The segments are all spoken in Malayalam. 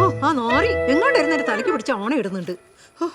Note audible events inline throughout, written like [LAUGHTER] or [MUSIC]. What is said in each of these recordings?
ഓ ആ നോറി എങ്ങോട്ടിരുന്നൊരു തലയ്ക്ക് പിടിച്ച ഓണ ഇടുന്നുണ്ട്. ഓ,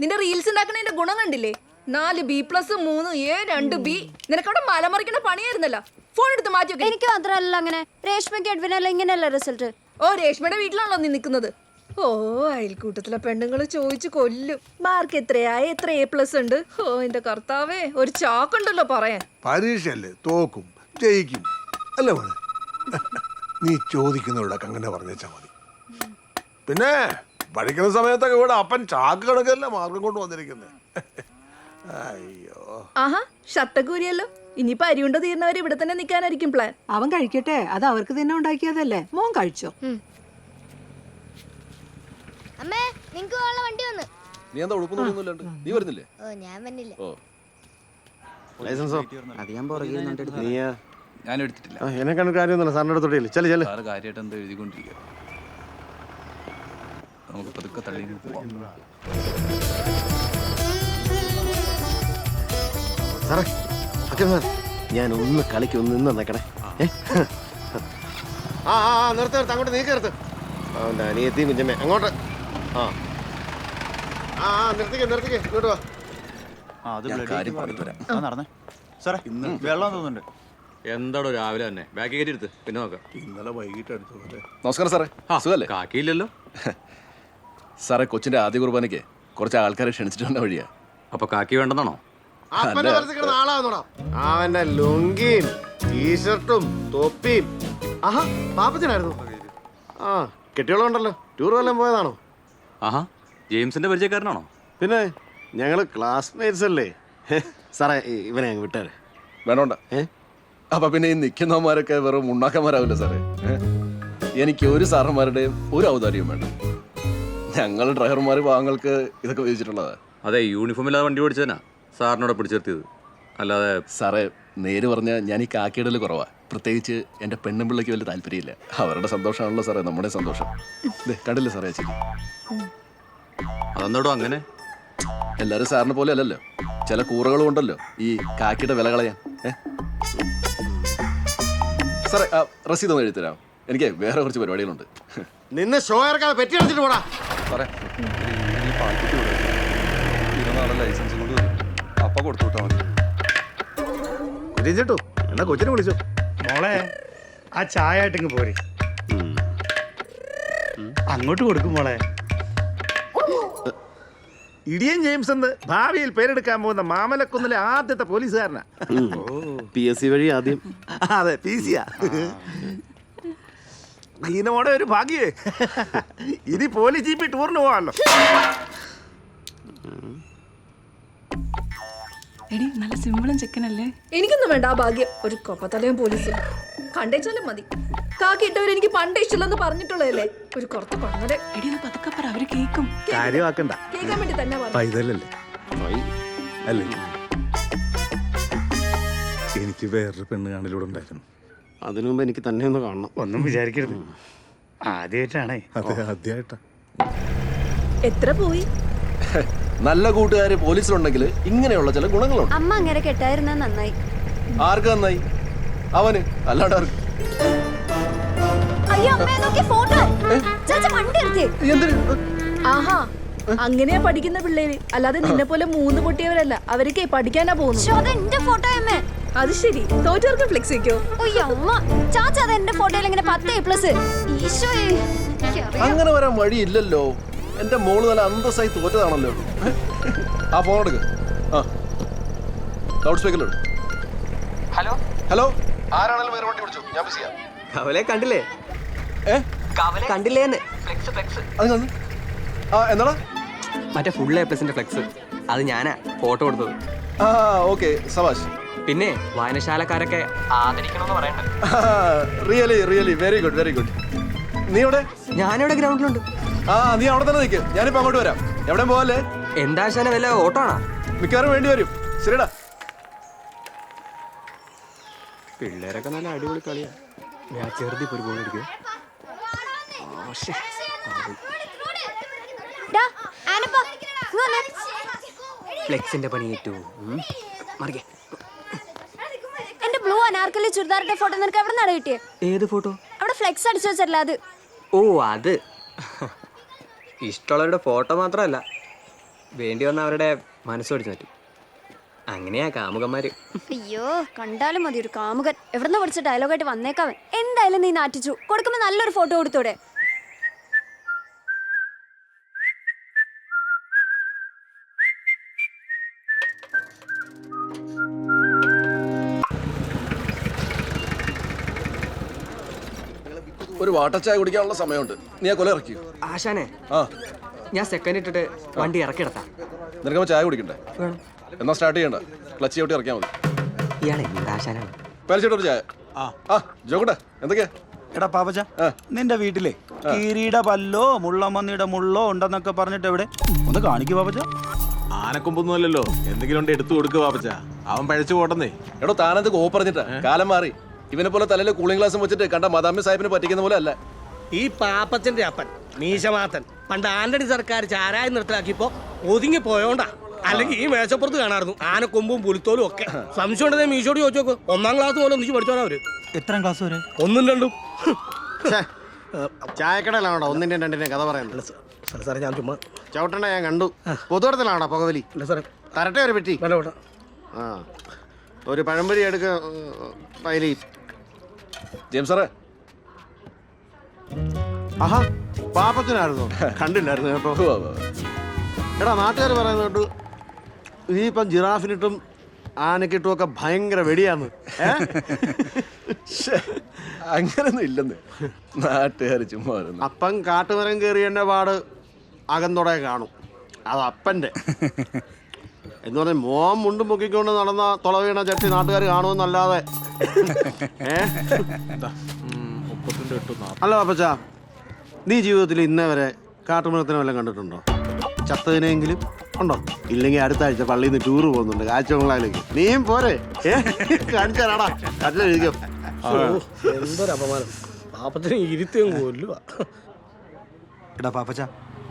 നിന്റെ റീൽസ് ഉണ്ടാക്കണതിന്റെ ഗുണം കണ്ടില്ലേ? നാല് ബി പ്ലസ് മൂന്ന് എ രണ്ട് ബി നിനക്കവിടെ മലമറിക്കണ പണിയായിരുന്നല്ല. ഫോൺ എടുത്ത് മാറ്റി വെക്ക്. എനിക്ക് മാത്രമല്ല അങ്ങനെ. രേഷ്മയ്ക്ക് അഡ്വിനല്ല ഇങ്ങനെയല്ല റിസൾട്ട് ഓ രേഷ്മയുടെ വീട്ടിലാണല്ലോ നീ നിൽക്കുന്നത്. ഓ അയൽക്കൂട്ടത്തിലെ പെണ്ണുങ്ങൾ ചോദിച്ചു കൊല്ലും. മാർക്ക് എത്രയാ? എത്ര എ പ്ലസ് ഉണ്ട്? ഓ എന്റെ കർത്താവേ ഒരു ചാക്കുണ്ടല്ലോ പറയാൻ. പരീക്ഷ അല്ലേ തോക്കും ജയിക്കും. അല്ലേ നീ ചോദിക്കുന്നവിടെ അങ്ങനെ പറഞ്ഞേച്ചാ മതി. പിന്നെ പഠിക്കുന്ന സമയത്തൊക്കെ ഇവിടെ അപ്പൻ ചാക്ക് കണക്കല്ല മാർഗം കൊണ്ട് വന്നിരിക്കുന്നത് അയ്യോ. ആഹാ ഷട്ടക്കൂരിയല്ലോ ഇനിയിപ്പോ അരിയുണ്ട തീർന്നവർ ഇവിടെ തന്നെ നിൽക്കാനായിരിക്കും പ്ലാൻ അവൻ കഴിക്കട്ടെ അത് അവർക്ക് തന്നെ ഉണ്ടാക്കിയതല്ലേ? മോൻ കഴിച്ചോ? അമ്മേ നിങ്ങക്ക് ഉള്ള വണ്ടി വന്ന്? നീ എന്താ ഉടുപ്പൊന്നുമില്ലാണ്ട് നീ വരുന്നില്ലേ? ഓ ഞാൻ വന്നില്ല? ഓ. ലൈസൻസോ അത് ഞാൻ പുറകിൽ നിന്നിട്ട് എടുത്തു. ഞാൻ എടുത്തിട്ടില്ല എന്നെ കണ്ട് കാര്യമൊന്നുമില്ല. സാറിന്റെ അടുത്തോട്ടില്ല ചെല്ലു ചെല്ലു. സാറ് കാര്യമായിട്ട് എന്താ എഴുതിക്കൊണ്ടിരിക്കുക? നമുക്ക് പതുക്കെ തള്ളി പോവാം. സാറേ അച്ഛൻ സാർ ഞാൻ ഒന്ന് കളിക്ക് ഒന്ന് നിന്ന് നിൽക്കണേ ആ ആ നിർത്തു നിർത്ത്. അങ്ങോട്ട് നീക്കി നിർത്ത്. അവന്റെ അനിയത്തിയും കുഞ്ഞമ്മേ അങ്ങോട്ട്. ആ. ആ ആ നിർത്തിക്കേ നിർത്തിക്കേ. ഇങ്ങോട്ട് വാ. ആ അത് കാര്യം പറഞ്ഞു തരാം നടന്നേ. സാറേ വെള്ളം തോന്നുന്നുണ്ട്. എന്താടോ രാവിലെ തന്നെ? ബാക്കി കയറ്റി എടുത്ത് പിന്നെ നോക്കാം. ഇന്നലെ വൈകിട്ട് അടുത്തു നമസ്കാരം സാറേ. സുഖല്ലേ? കാക്കിയില്ലല്ലോ. [LAUGHS] സാറേ കൊച്ചിന്റെ ആദ്യ കുർബാനയ്ക്ക് കുറച്ച് ആൾക്കാരെ ക്ഷണിച്ചിട്ട് വന്ന വഴിയാ. അപ്പൊ കാക്കി വേണ്ടെന്നാണോ? അവന്റെ ലുങ്കിയും ടീഷർട്ടും തൊപ്പിയും. ആഹാ പാപ്പച്ചനായിരുന്നു. ആ കെട്ടിയോളുണ്ടല്ലോ. ടൂർ വല്ലതും പോയതാണോ? ആഹാ ജെയിംസിന്റെ പരിചയക്കാരനാണോ? പിന്നെ ഞങ്ങൾ ക്ലാസ്മേറ്റ്സ് അല്ലേ? സാറേ ഇവനെ അങ്ങ് വിട്ടേരെ. വേണോണ്ട. ഏ? അപ്പൊ പിന്നെ ഈ നിൽക്കുന്നവന്മാരൊക്കെ വെറും ഉണ്ണാക്കന്മാരാവില്ല സാറേ. എനിക്ക് ഒരു സാറന്മാരുടെയും ഒരു ഔദാര്യവും വേണ്ട. ഞങ്ങൾ ഡ്രൈവർമാർ ഭാഗങ്ങൾക്ക് ഇതൊക്കെ ഉപയോഗിച്ചിട്ടുള്ളതാ. അതെ യൂണിഫോം ഇല്ലാതെ വണ്ടി ഓടിച്ചതിനാ സാറിനോട് പിടിച്ചെത്തിയത് അല്ലാതെ സാറേ നേര് പറഞ്ഞാൽ ഞാൻ ഈ കാക്കിയിടൽ കുറവാ. പ്രത്യേകിച്ച് എന്റെ പെണ്ണും പിള്ളയ്ക്ക് വലിയ താല്പര്യമില്ല. അവരുടെ സന്തോഷമാണല്ലോ സാറേ നമ്മുടെ സന്തോഷം. കണ്ടില്ലേ സാറേ ചേച്ചി അതെന്തോടോ അങ്ങനെ? എല്ലാവരും സാറിനെ പോലെ അല്ലല്ലോ. ചില കൂറകളും ഉണ്ടല്ലോ ഈ കാക്കിയുടെ വില കളയാൻ. ഏ? സാറേ റസീദ് ഒന്ന് എഴുതി തരാം എനിക്ക് വേറെ കുറച്ച് പരിപാടികളുണ്ട്. നിന്നെ ഷോ ഇറക്കാതെ പെറ്റി അടിച്ചിട്ട് പോടാ. സാറേ ലൈസൻസ് കൊണ്ട് അപ്പ കൊടുത്തു വിട്ടാ മതി. കുരിച്ചിട്ടു എന്നാ കൊച്ചിനെ വിളിച്ചു. മോളെ ആ ചായ ആയിട്ടിങ്ങ് പോരെ അങ്ങോട്ട് കൊടുക്കും മോളെ. ഇടിയൻ ജെയിംസ് എന്ന് ഭാവിയിൽ പേരെടുക്കാൻ പോകുന്ന മാമലക്കുന്നിലെ ആദ്യത്തെ പോലീസുകാരനാ. പി എസ് സി വഴി ആദ്യം. [LAUGHS] അതെ പി സിയാ നീനോടെ ഒരു ഭാഗ്യേ. ഇനി പോലീസ് ജീപ്പി ടൂറിന് പോവാല്ലോ എടി നല്ല സിമ്പിളും ചെക്കനല്ലേ എനിക്കൊന്നും വേണ്ട ആ ഭാഗ്യം. ഒരു കൊപ്പത്തലയും പോലീസും കണ്ടേച്ചാലും മതി. കാക്കി ഇട്ടവർ എനിക്ക് പണ്ടേ ഇഷ്ടമില്ലെന്ന് പറഞ്ഞിട്ടുള്ളതല്ലേ? ഒരു കുറച്ച് കൊണ്ടേ എടി ഒന്ന് പതുക്കെ പറ അവർ കേക്കും. കാര്യമാക്കണ്ട. കേൾക്കാൻ വേണ്ടി തന്നെ പൈതലല്ലേ? അല്ലേ? എനിക്ക് വേറൊരു പെണ്ണ് കാണലൂടെ ഉണ്ടായിരുന്നു. അതിനു മുമ്പ് എനിക്ക് തന്നെ ഒന്ന് കാണണം. ഒന്നും വിചാരിക്കരുത്. ആദ്യമായിട്ടാണേ. അതെ ആദ്യമായിട്ടാ. എത്ര പോയി? നല്ല കൂട്ടുകാര് പോലീസിലുണ്ടെങ്കിൽ ഇങ്ങനെയുള്ള ചില ഗുണങ്ങളുണ്ട്. അമ്മ അങ്ങനെ കെട്ടായിരുന്ന നന്നായി. ആർക്ക് നന്നായി? അവന് അല്ലാണ്ട് ആർക്ക്? അങ്ങനെയാ പഠിക്കുന്ന പിള്ളേര്. അല്ലാതെ നിന്നെ പോലെ മൂന്ന് പൊട്ടിയവരല്ല. അവരൊക്കെ പഠിക്കാനാ പോകുന്നു ഫോട്ടോ അമ്മേ. അത് ശരി. തോറ്റവർക്ക് ഫ്ലെക്സ് വെക്കോ. അയ്യോ അമ്മ. ചാച്ച അത് എന്റെ ഫോട്ടോയിൽ ഇങ്ങനെ പത്ത് പ്ലസ് ഈശോയെ എനിക്കറിയാം. അങ്ങനെ വരാൻ വഴിയില്ലല്ലോ. എന്റെ മോൾ നല്ല അന്തസ്സായി തോറ്റതാണല്ലോ. ആ ഫോൺ എടുക്ക്. ആ. ലൗഡ് സ്പീക്കറിലോട് ഹലോ ഹലോ ആരാണെങ്കിലും വേറെ വണ്ടി വിളിച്ചു? ഞാൻ ബിസിയാ കവലെ കണ്ടില്ലേ? ഏ? കവലെ? കണ്ടില്ലേന്ന്. ഫ്ലെക്സ് ഫ്ലെക്സ് അത് കണ്ടു. ആ എന്നാടാ മറ്റേ ഫുൾ എ പ്ലസിന്റെ ഫ്ലെക്സ് അത് ഞാനാ ഫോട്ടോ കൊടുത്തത് ആ ഓക്കെ. സവാഷ് പിന്നെ വായനശാലക്കാരൊക്കെ ആദരിക്കണമെന്ന് പറയണ്ട? Really really very good very good നീ എവിടെ? ഞാനിവിടെ ഗ്രൗണ്ടിലുണ്ട്. ആ നീ അവിടെ തന്നെ നിൽക്ക് ഞാനിപ്പോ അങ്ങോട്ട് വരാം. എവിടെ പോവല്ലേ? എന്താ ശാന വല്ല ഓട്ടോ ആണോ മിക്കവാറും വേണ്ടി വരും. ശരിടാ പിള്ളേരൊക്കെ നല്ല അടിപൊളി കളിയാ. ഞാൻ ചെറുതി ഒരു ഗോൾ അടിക്കും. ഫ്ലെക്സിന്റെ പണി ഏറ്റു. മറികെ. ബ്ലൂ ചുരിദാറിന്റെ ഫോട്ടോ നിനക്ക് എവിടെ നിന്നാണ് കിട്ടിയത് ഏത് ഫോട്ടോ അവിടെ ഫ്ലെക്സ് അടിച്ചു വെച്ചല്ല അത്? ഓ അത്. ഇഷ്ടമുള്ളവരുടെ ഫോട്ടോ മാത്രമല്ല. വേണ്ടി വന്ന അവരുടെ മനസ്സോടിച്ചു പറ്റും അങ്ങനെയാ കാമുകന്മാര്. അയ്യോ കണ്ടാലും മതി ഒരു കാമുകൻ. എവിടുന്ന് പഠിച്ച ഡയലോഗായിട്ട് വന്നേക്കാവൻ എന്തായാലും നീ നാട്ടിച്ചു കൊടുക്കുമ്പോ നല്ലൊരു ഫോട്ടോ കൊടുത്തോടെ? ഒരു വാട്ടർ ചായ കുടിക്കാനുള്ള സമയമുണ്ട്. നീ ആ കൊല ഇറക്കി ആശാനെ ആ. ഞാൻ സെക്കൻഡ് ഇട്ടിട്ട് വണ്ടി ഇറക്കി എടുത്താ നിനക്ക് ചായ കുടിക്കണ്ടേ? എന്നാ സ്റ്റാർട്ട് ചെയ്യണ്ട. ക്ലച്ച് ചവിട്ടി ഇറക്കിയാൽ മതി. ഇയാളെ ആശാനാണ്? പേലിച്ചിട്ടൊരു ചായ. ആ. ആ ജോക്കട്ടെ എന്തൊക്കെയാ? എടാ പാപ്പച്ച നിന്റെ വീട്ടിലെ കീരിയുടെ പല്ലോ മുള്ളമ്മന്നിയുടെ മുള്ളോ ഉണ്ടെന്നൊക്കെ പറഞ്ഞിട്ട് എവിടെ? ഒന്ന് കാണിക്കൂ പാപ്പച്ച ആനക്കൊമ്പൊന്നും അല്ലല്ലോ. എന്തെങ്കിലും ഉണ്ട് എടുത്തു കൊടുക്കുക പാപ്പച്ച അവൻ പഴച്ചു പോട്ടെന്നേ. എടോ താനത് കോ പറഞ്ഞിട്ടാ. കാലം മാറി. ഇവനെ പോലെ തലയിൽ കൂളിംഗ് ഗ്ലാസ് വെച്ചിട്ട് കണ്ട മദാമി സാഹിബിനെ പറ്റിക്കുന്ന പോലെ അല്ല. ഈ പാപ്പച്ചന്റെ അപ്പൻ മീശമാത്തൻ പണ്ട് ആന്റണി സർക്കാർ ചാരായം നിർത്തലാക്കിയപ്പോ ഒതുങ്ങി പോയോണ്ടാ. അല്ലെങ്കിൽ ഈ മേശപ്പുറത്ത് കാണാറുന്നു. ആനക്കൊമ്പും പുലിത്തോലും ഒക്കെ. സംശയം ഉണ്ടെങ്കിൽ മീശോട് ചോദിച്ചോക്ക് ഒന്നാം ക്ലാസ് പോലെ ഒന്നിച്ച് പഠിച്ചോളാം അവർ. എത്രാം ക്ലാസ് വരെ? ഒന്നും രണ്ടും. ചായക്കടയിലാണോ ഒന്നിന്റെ രണ്ടിന്റെ കഥ പറയുന്നത്. സാറേ സാറേ ഞാൻ ചുമ്മാ ചവിട്ടണ ഞാൻ കണ്ടു. പൊതുവടത്തിലാണോ പുകവലി? അല്ല സാറേ. തരട്ടെ ഒരു പെട്ടി. വേണ്ട. ആ. ഒരു പഴംപൊരി എടുക്ക പൈലി. ജെയിംസ് സാറേ. ആഹാ പാപ്പത്തിനായിരുന്നു [LAUGHS] കണ്ടില്ലായിരുന്നു കേട്ടോ ഉവ്വ് ഉവ്വ് ഉവ്വ്. എടാ നാട്ടുകാർ പറയുന്നത് കേട്ടു ഇപ്പം ജിറാഫിനിട്ടും ആനക്കിട്ടും ഒക്കെ ഭയങ്കര വെടിയാന്ന്. ഏ? [LAUGHS] ശ്ശേ, അങ്ങനൊന്നും ഇല്ലെന്ന്. നാട്ടുകാർ ചുമ്മാ വരുന്നു അപ്പം കാട്ടുമരം കയറിയ പാട് അകന്തുടയെ കാണും. അത് അപ്പന്റെ. [LAUGHS] എന്ന് പറഞ്ഞാൽ മോൻ മുണ്ടും പൊക്കിക്കൊണ്ട് നടന്ന തുളവീണ ചട്ടി നാട്ടുകാർ കാണുമെന്നല്ലാതെ. [LAUGHS] അല്ല പാപ്പച്ച നീ ജീവിതത്തിൽ ഇന്നേ വരെ കാട്ടുമൃഗത്തിനെ വല്ലതും കണ്ടിട്ടുണ്ടോ? ചത്തതിനെങ്കിലും ഉണ്ടോ? ഇല്ലെങ്കിൽ അടുത്ത ആഴ്ച പള്ളിയിൽ നിന്ന് ടൂറ് പോകുന്നുണ്ട് കാഴ്ചകളാലേക്ക് നീയും പോരെ. കാണിച്ചാടാ. അപമാനം. പാപ്പത്തിന് ഇരുത്തിയും കൊല്ലുക എടാ പാപ്പച്ച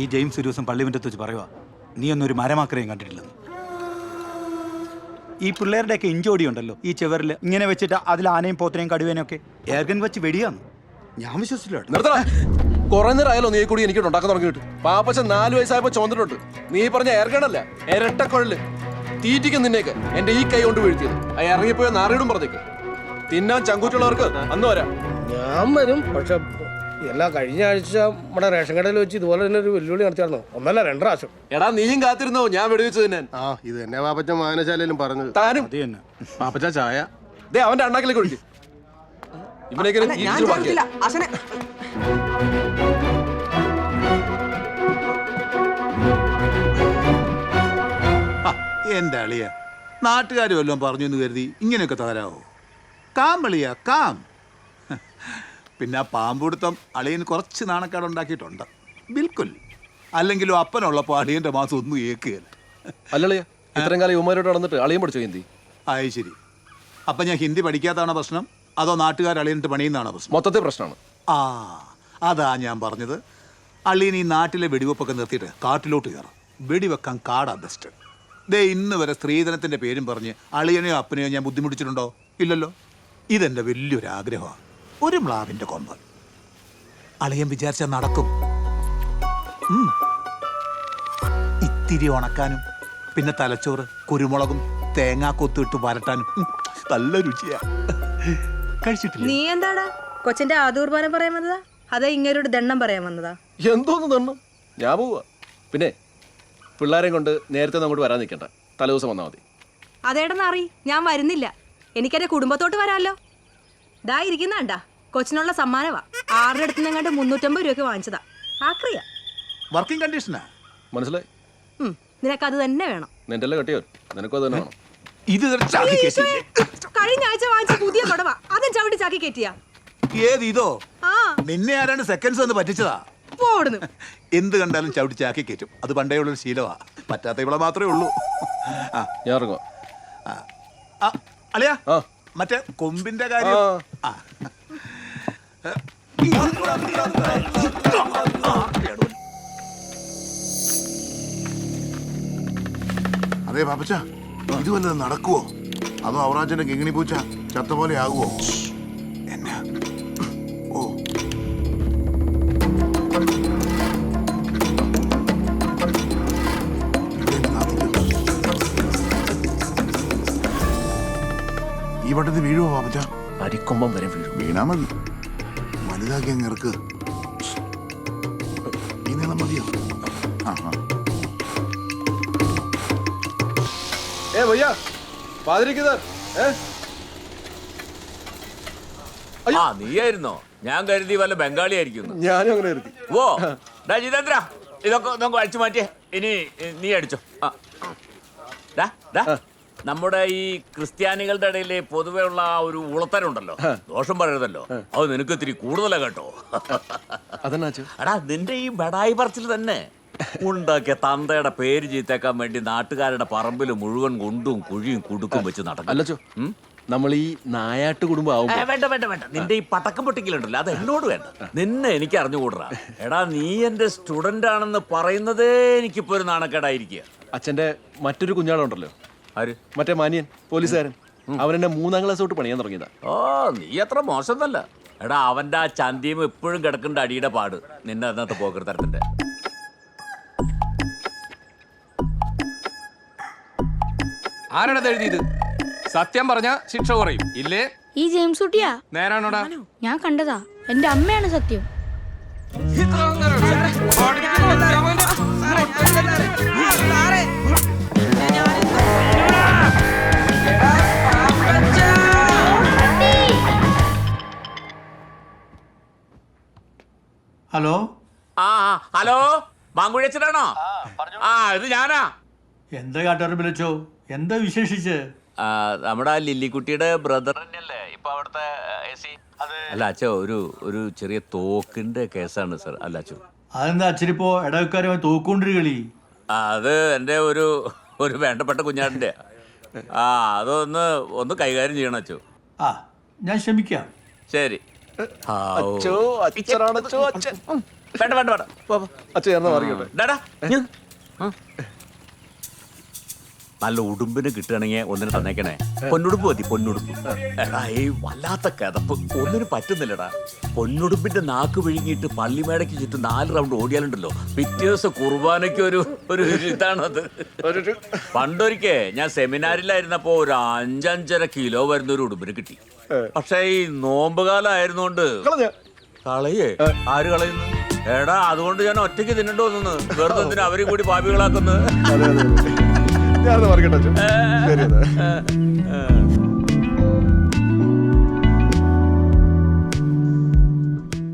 ഈ ജെയിംസ് ഒരു ദിവസം പള്ളിമുറ്റത്ത് വെച്ച് പറയുക നീ ഒന്നും ഒരു മരമാക്രയും കണ്ടിട്ടില്ലെന്ന്. ഈ പിള്ളേരുടെയൊക്കെ ഇഞ്ചോടി ഉണ്ടല്ലോ ഈ ചെവറിൽ ഇങ്ങനെ വെച്ചിട്ട് അതിൽ ആനയും പോത്തനെയും കടുവേനും ഒക്കെ ഏർഗൻ വെച്ച് വെടിയാന്ന്. ഞാൻ വിശ്വസിച്ചില്ല. നിർത്തടാ. കുറെ നേരം ആയാലോ നീ കൂടി എനിക്ക് ഉണ്ടാക്കാൻ തുടങ്ങിയിട്ട്. പാപ്പച്ച നാല് വയസ്സായപ്പോ ചോന്നിട്ടുണ്ട് നീ പറഞ്ഞ ഏർക്കണല്ല ഇരട്ടക്കൊഴൽ. തീറ്റിക്കും നിന്നേക്ക് എന്റെ ഈ കൈ കൊണ്ട് വീഴ്ത്തിയത്. ആ ഇറങ്ങിപ്പോയ നാറിയിടും പറഞ്ഞേക്ക്. തിന്നാൻ ചങ്കൂറ്റുള്ളവർക്ക് അന്ന് വരാം. ഞാൻ വരും പക്ഷെ എല്ലാ കഴിഞ്ഞ ആഴ്ച നമ്മുടെ റേഷൻ കടയിൽ വെച്ച് ഇതുപോലെ തന്നെ ഒരു വെല്ലുവിളി നടത്തിയായിരുന്നു. ഒന്നല്ല രണ്ട് പ്രാവശ്യം. എടാ നീയും കാത്തിരുന്നോ? ഞാൻ വെടിവെച്ചു തന്നെ. ആ ഇത് തന്നെ പാപ്പച്ച വായനശാലയിലും പറഞ്ഞു താനും? പാപ്പച്ച ചായ. ദേ അവന്റെ അണ്ണാക്കിലേക്ക് ഒഴിക്കും. ഇവനൊക്കെ. എന്റെ അളിയ നാട്ടുകാർ വല്ലതും പറഞ്ഞു എന്ന് കരുതി ഇങ്ങനെയൊക്കെ തകരാവോ? കാം അളിയ കാം. പിന്നെ ആ പാമ്പുടുത്തം അളിയൻ കുറച്ച് നാണക്കേട് ഉണ്ടാക്കിയിട്ടുണ്ട്. ബിൽക്കുൽ. അല്ലെങ്കിലും അപ്പനുള്ളപ്പോൾ അളിയന്റെ മാസം ഒന്നും ഏക്കുകയില്ല. അല്ലളിയ ഇത്രയും കാലം യുവമാരോട് നടന്നിട്ട് അളിയൻ പഠിച്ചു ഹിന്ദി? ആയി ശരി. അപ്പം ഞാൻ ഹിന്ദി പഠിക്കാത്തതാണോ പ്രശ്നം? അതോ നാട്ടുകാർ അളിയനിട്ട് പണിയുന്നതാണോ പ്രശ്നം? മൊത്തത്തിൽ പ്രശ്നമാണ്. ആ അതാ ഞാൻ പറഞ്ഞത്. അള്ളിയൻ ഈ നാട്ടിലെ വെടിവെപ്പൊക്കെ നിർത്തിയിട്ട് കാട്ടിലോട്ട് കയറാം. വെടിവെക്കാൻ കാടാ ബെസ്റ്റ് ദേ ഇന്ന് വരെ സ്ത്രീധനത്തിന്റെ പേരും പറഞ്ഞ് അളിയനെയോ അപ്പനെയോ ഞാൻ ബുദ്ധിമുട്ടിച്ചിട്ടുണ്ടോ? ഇല്ലല്ലോ. ഇതെന്റെ വലിയൊരു ആഗ്രഹമാണ് ഒരു മ്ലാവിന്റെ കൊമ്പ്. അളിയൻ വിചാരിച്ച നടക്കും. ഇത്തിരി ഉണക്കാനും പിന്നെ തലച്ചോറ് കുരുമുളകും തേങ്ങാ കൊത്തിട്ട് വരട്ടാനും. നല്ല രുചിയാ. കഴിച്ചിട്ടില്ല? നീ എന്താടാ? കൊച്ചിന്റെ ആദൂർബാനം പറയാൻ വന്നതാ? അതാ ഇങ്ങനൊരു ദണ്ണം പറയാൻ വന്നതാ? എന്തോന്ന് ദണ്ണം? ഞാൻ പോവാ. പിന്നെ പിള്ളേരെ കൊണ്ട് നേരത്തെ അങ്ങോട്ട് വരാൻ നിൽക്കണ്ട. തലേദിവസം വന്നാൽ മതി. അതേടെന്ന് അറി ഞാൻ വരുന്നില്ല. എനിക്കെന്റെ കുടുംബത്തോട്ട് വരാമല്ലോ ദാ ഇരിക്കുന്നണ്ട കൊച്ചിനുള്ള സമ്മാനവാ. ആരുടെ അടുത്ത് നിന്നങ്ങാണ്ട് മുന്നൂറ്റമ്പത് രൂപയ്ക്ക് വാങ്ങിച്ചതാ. ആക്രിയ. വർക്കിംഗ് കണ്ടീഷനാ മനസ്സിലായി? ഉം, നിനക്കത് തന്നെ വേണം. നിന്റെ അല്ലേ കെട്ടിയോ? നിനക്കും അത് തന്നെ വേണം. ഇത് ഇതൊരു ചാക്കി കേസില്ലേ? കഴിഞ്ഞ ആഴ്ച വാങ്ങിച്ച പുതിയ കൊടവാ അതും ചവിട്ടി ചാക്കി കയറ്റിയാ ഏത് ഇതോ? ആ. നിന്നെ ആരാണ് സെക്കൻഡ്സ് ഒന്ന് പറ്റിച്ചതാ? പോടുന്നു എന്ത് കണ്ടാലും ചവിട്ടി ചാക്കി കയറ്റും അത് പണ്ടേ ഉള്ളൊരു ശീലമാ പറ്റാത്ത ഇവിടെ മാത്രമേ ഉള്ളൂ. ആ. ഞാൻ ഇറങ്ങുക ആ, അളിയാ ആ. മറ്റേ കൊമ്പിന്റെ കാര്യം. ആ. ആ. അതെ പാപ്പച്ച. ഇത് വല്ലത് നടക്കുവോ? അതോ അവറാജന്റെ കിങ്ങിണി പൂച്ച ചത്ത പോലെ ആകുവോ? എന്നാ. ഓ. ഈ വട്ടത്ത് വീഴുവോ പാപ്പച്ച? അരിക്കൊമ്പം വരെ വീഴും. വീണാ മതി. വലുതാക്കി അങ്ങ് ഇറക്ക്. ഈ നീളം മതിയോ? ആ ആ. ഏ ഭയ്യ പാതിരിക്കുന്നത് ഏ? ആ നീയായിരുന്നോ? ഞാൻ കരുതി വല്ല ബംഗാളി ആയിരിക്കുന്നു ഞാനും അങ്ങനെ കരുതി. ഓ ഡാ ജിതേന്ദ്ര ഇതൊക്കെ നമുക്ക് അടിച്ചു മാറ്റിയേ. ഇനി നീ അടിച്ചോ. ആ. ഡാ, ഡാ, നമ്മുടെ ഈ ക്രിസ്ത്യാനികളുടെ ഇടയിലെ പൊതുവെ ഉള്ള ആ ഒരു ഉളത്തരുണ്ടല്ലോ. ദോഷം പറയരുതല്ലോ. അത് നിനക്ക് ഇത്തിരി കൂടുതലാ കേട്ടോ. അതെന്നാ എടാ നിന്റെ ഈ ബടായി പറച്ചിൽ തന്നെ. ഉണ്ടാക്കിയ തന്തയുടെ പേര് ചീത്തേക്കാൻ വേണ്ടി നാട്ടുകാരുടെ പറമ്പിൽ മുഴുവൻ കൊണ്ടും കുഴിയും കുടുക്കും വെച്ച് നടക്കും. അല്ലച്ചോ നമ്മൾ ഈ നായാട്ട് കുടുംബം ആവുമ്പോ വേണ്ട വേണ്ട വേണ്ട. നിന്റെ ഈ പടക്കം പൊട്ടിക്കലുണ്ടല്ലോ. അത് എന്നോട് വേണ്ട. നിന്നെ എനിക്ക് അറിഞ്ഞുകൂടാ. എടാ നീ എന്റെ സ്റ്റുഡന്റ് ആണെന്ന് പറയുന്നതേ എനിക്കിപ്പോ ഒരു നാണക്കേടായിരിക്കുക. അച്ഛന്റെ മറ്റൊരു കുഞ്ഞാളുണ്ടല്ലോ. ആര്? മറ്റേ മാനിയൻ പോലീസുകാരൻ. അവൻ എന്നെ മൂന്നാം ക്ലാസ് തൊട്ട് പണിയാൻ തുടങ്ങിയതാ. ഓ നീ അത്ര മോശമൊന്നല്ല. എടാ അവന്റെ ആ ചന്തിയും എപ്പോഴും കിടക്കേണ്ട അടിയുടെ പാട്. നിന്നെ അതിനകത്ത് പോക്കർ തരത്തിന്റെ ആരാണത് എഴുതിയത്? സത്യം പറഞ്ഞ ശിക്ഷ കുറയും. ഇല്ലേ? ഈ ജെയിംസ് കുട്ടിയാ? നേരാണോടാ? ഞാൻ കണ്ടതാ. എന്റെ അമ്മയാണ് സത്യം. ഹലോ? ആ ഹലോ? മാങ്കുഴച്ചനാണോ ആ ഇത് ഞാനാ. എന്താ കാട്ടുകാരൻ വിളിച്ചോ? എന്താ വിശേഷിച്ച്? നമ്മുടെ ആ ലില്ലിക്കുട്ടിയുടെ ബ്രദർ തന്നെയല്ലേ? ഇപ്പൊ അവിടുത്തെ അല്ല അച്ഛോ ഒരു ഒരു ചെറിയ തോക്കിന്റെ കേസാണ് സർ. അല്ല അച്ഛോ. അതെന്താ അച്ഛനിപ്പോ ഇടവക്കാരുമായി തോക്കൊണ്ടൊരു കളി? അത് എന്റെ ഒരു ഒരു വേണ്ടപ്പെട്ട കുഞ്ഞാടിന്റെ ആ അതൊന്ന് ഒന്ന് കൈകാര്യം ചെയ്യണം അച്ഛോ. ആ ഞാൻ ശ്രമിക്കാം ശരി. അച്ചോ അച്ഛനാണച്ചോ അച്ഛൻ വേണ്ട വേണ്ട വേണ്ട. അച്ഛൻ എന്നാ മാറിയോട്ടെ ഡാടാ. നല്ല ഉടുമ്പിന് കിട്ടുകയാണെങ്കിൽ ഒന്നിനെ തന്നേക്കണേ. പൊന്നുടുപ്പ് മതി പൊന്നുടുപ്പ്. എടാ ഈ വല്ലാത്ത കിതപ്പ്. ഒന്നിനും പറ്റുന്നില്ലടാ. പൊന്നുടുപ്പിന്റെ നാക്ക് വിഴുങ്ങിയിട്ട് പള്ളിമേടയ്ക്ക് ചുറ്റും നാല് റൗണ്ട് ഓടിയാലുണ്ടല്ലോ. പിറ്റേ ദിവസം കുർബാനയ്ക്ക് ഒരു ഒരു ഇതാണത്. പണ്ടൊരിക്കേ ഞാൻ സെമിനാറിലായിരുന്നപ്പോ ഒരു അഞ്ചഞ്ചര കിലോ വരുന്ന ഒരു ഉടുമ്പിന് കിട്ടി. പക്ഷേ ഈ നോമ്പ് കാലം ആയിരുന്നോണ്ട് കളയേ ആര് കളയുന്നു? എടാ അതുകൊണ്ട് ഞാൻ ഒറ്റയ്ക്ക് തിന്നിട്ട് വന്നു [LAUGHS] വെറുതെ അവരും കൂടി പാപികളാക്കുന്നത്? ഞാനത് മാറിക്കട്ടെ അച്ഛൻ ശരി.